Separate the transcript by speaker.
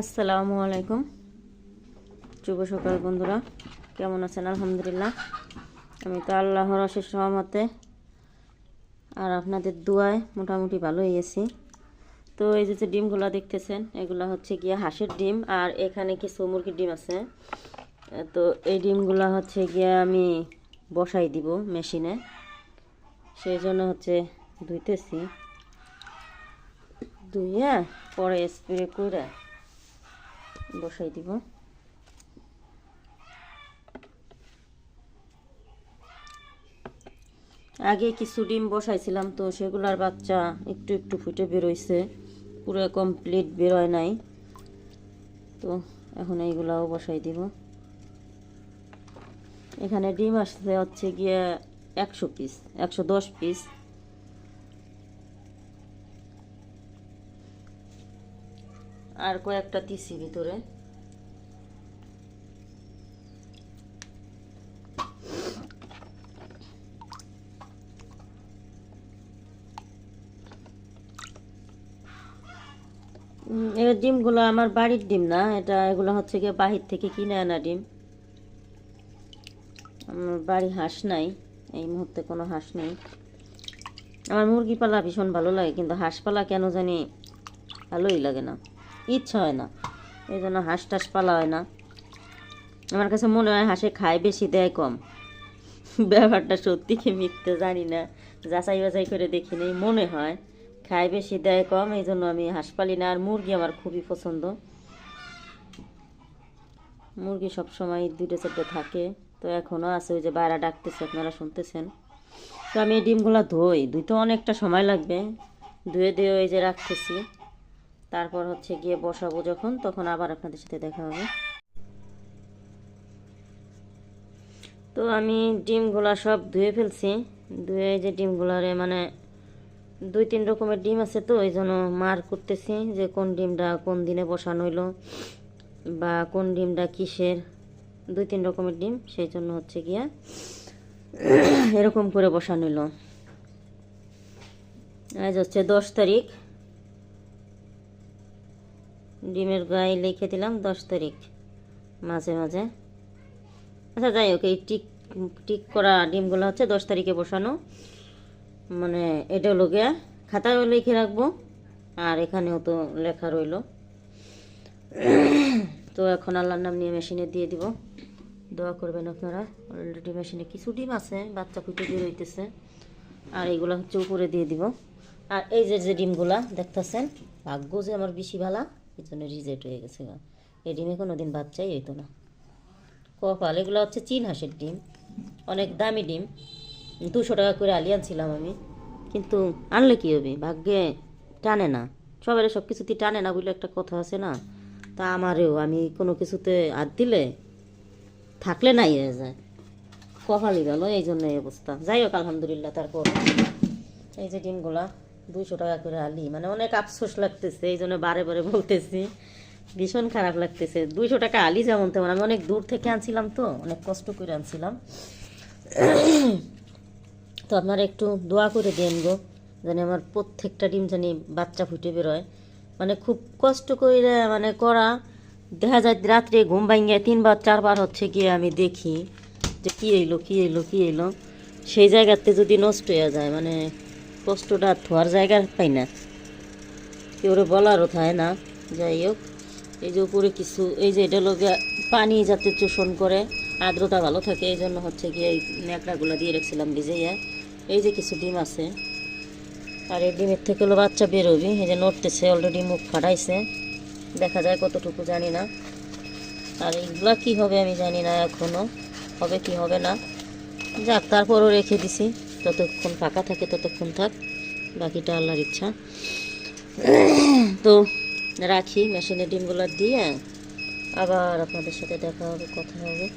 Speaker 1: আসসালামু আলাইকুম। শুভ সকাল বন্ধুরা। কেমন আছেন? আলহামদুলিল্লাহ। আমি তো আল্লাহর অশেষ সহমতে আর আপনাদের দুয়ায় মোটামুটি ভালোই আছি। তো এই যে যে ডিমগুলো দেখতেছেন, এগুলো হচ্ছে গিয়ে হাঁসের ডিম আর এখানে কিছু মুরগির ডিম আছে। তো এই ডিমগুলো হচ্ছে গিয়ে আমি বসাই দিব মেশিনে। সেই জন্য হচ্ছে ধুইতেছি। ধুইয়া পরে স্প্রে করে বসাই দিব। আগে কিছু ডিম বসাইছিলাম, তো সেগুলার বাচ্চা একটু একটু ফুটে বেরোইছে। পুরো কমপ্লিট বেরোয় নাই। তো এখন এইগুলাও বসাই দিব। এখানে ডিম আসছে হচ্ছে গিয়ে একশো পিস একশো দশ পিস আর কয়েকটা তিসি ভিতরে। এই ডিমগুলো আমার বাড়ির ডিম না, এটা এগুলো হচ্ছে গিয়ে বাহির থেকে কিনে আনা ডিম। আমার বাড়ি হাঁস নাই, এই মুহূর্তে কোনো হাঁস নেই। আমার মুরগি পালা ভীষণ ভালো লাগে, কিন্তু হাঁস পালা কেন জানি ভালোই লাগে না। ইচ্ছা হয় না। এই জন্য হাঁস টাস পালা হয় না। আমার কাছে মনে হয় হাঁসে খায় বেশি, দেয় কম। ব্যাপারটা সত্যি কি মিথ্যে জানি না। যাচাই বাছাই করে দেখি নেই, মনে হয় খায় বেশি, দেয় কম, এই জন্য আমি হাঁস পালি না। আর মুরগি আমার খুবই পছন্দ। মুরগি সবসময় দুটো চারটে থাকে। তো এখনও আছে ওই যে বাইরে ডাকতেছে, আপনারা শুনতেছেন? তো আমি এই ডিমগুলো ধুই। ধুইতে অনেকটা সময় লাগবে। ধুয়ে দিয়ে ওই যে রাখতেছি। তারপর হচ্ছে গিয়ে বসাবো যখন, তখন আবার আপনাদের সাথে দেখা হবে। তো আমি ডিমগুলা সব ধুয়ে ফেলছি। ধুয়ে যে ডিমগুলারে মানে দুই তিন রকমের ডিম আছে তো ওই জন্য মার করতেছি যে কোন ডিমটা কোন দিনে বসানো হইল বা কোন ডিমটা কিসের, দুই তিন রকমের ডিম, সেই জন্য হচ্ছে গিয়া এরকম করে বসানো হইল। আজ হচ্ছে দশ তারিখ। ডিমের গায়ে লিখে দিলাম দশ তারিখ, মাঝে মাঝে। আচ্ছা যাই হোক, এই টিক টিক করা ডিমগুলো হচ্ছে দশ তারিখে বসানো। মানে এটা হলো গিয়া খাতায়ও লিখে রাখব, আর এখানেও তো লেখা রইল। তো এখন আল্লাহর নাম নিয়ে মেশিনে দিয়ে দিব। দোয়া করবেন আপনারা অলরেডি মেশিনে কিছু ডিম আছে, বাচ্চা ফুটে রইতেছে আর এইগুলো হচ্ছে উপরে দিয়ে দিব। আর এই যে যে ডিমগুলা, দেখতেছেন? ভাগ্য যে আমার বেশি ভালা। এই জন্য রিজেক্ট হয়ে গেছে। এই ডিমে কোনো দিন বাচ্চাই হইতো না। কপাল, এগুলো হচ্ছে চীন হাঁসের ডিম। অনেক দামি ডিম। দুশো টাকা করে আলি আনছিলাম আমি। কিন্তু আনলে কী হবে? ভাগ্যে টানে না। সবাই সব কিছুতেই টানে না বলে একটা কথা আছে না? তা আমারও, আমি কোনো কিছুতে হাত দিলে থাকলে নাই হয়ে যায়। কপালই গেল এই জন্য এই অবস্থা। যাই হোক, আলহামদুলিল্লাহ, তারপর এই যে ডিমগুলা দুইশো টাকা করে আলি। মানে অনেক আফসোস লাগতেছে, এই জন্য বারে বারে বলতেছি। ভীষণ খারাপ লাগতেছে। দুইশো টাকা আলি যেমন তেমন। আমি অনেক দূর থেকে আনছিলাম তো, অনেক কষ্ট করে আনছিলাম। তো আপনারা একটু দোয়া করে দেন গো, যেন আমার প্রত্যেকটা ডিম জানি বাচ্চা ফুটে বেরোয়। মানে খুব কষ্ট করে মানে করা। দেখা যায় রাত্রে ঘুম ভাঙিয়ে তিনবার, চারবার হচ্ছে গিয়ে আমি দেখি যে কী এলো কী এলো কী এলো সেই জায়গাতে যদি নষ্ট হয়ে যায় মানে কষ্টটা ধোয়ার জায়গা পাই না। কেউ বলারও থাকে না। যাই হোক, এই যে উপরে কিছু, এই যে এটা লোক পানি যাতে চোষণ করে, আর্দ্রতা ভালো থাকে, এই জন্য হচ্ছে গিয়ে এই ন্যাকড়াগুলো দিয়ে রেখেছিলাম ভিজাইয়া। এই যে কিছু ডিম আছে। আর এই ডিমের থেকে হলো বাচ্চা বেরোবি, এই যে নড়তেছে অলরেডি মুখ ফাটাইছে। দেখা যায় কতটুকু জানি না। আর এইগুলা কি হবে আমি জানি না এখনও হবে কি হবে না। যাক, তারপরও রেখে দিছি। যতক্ষণ ফাঁকা থাকে, ততক্ষণ থাক। বাকিটা আল্লাহর ইচ্ছা। তো রাখি মেশিনে ডিমগুলো দিয়ে। আবার আপনাদের সাথে দেখা হবে, কথা হবে।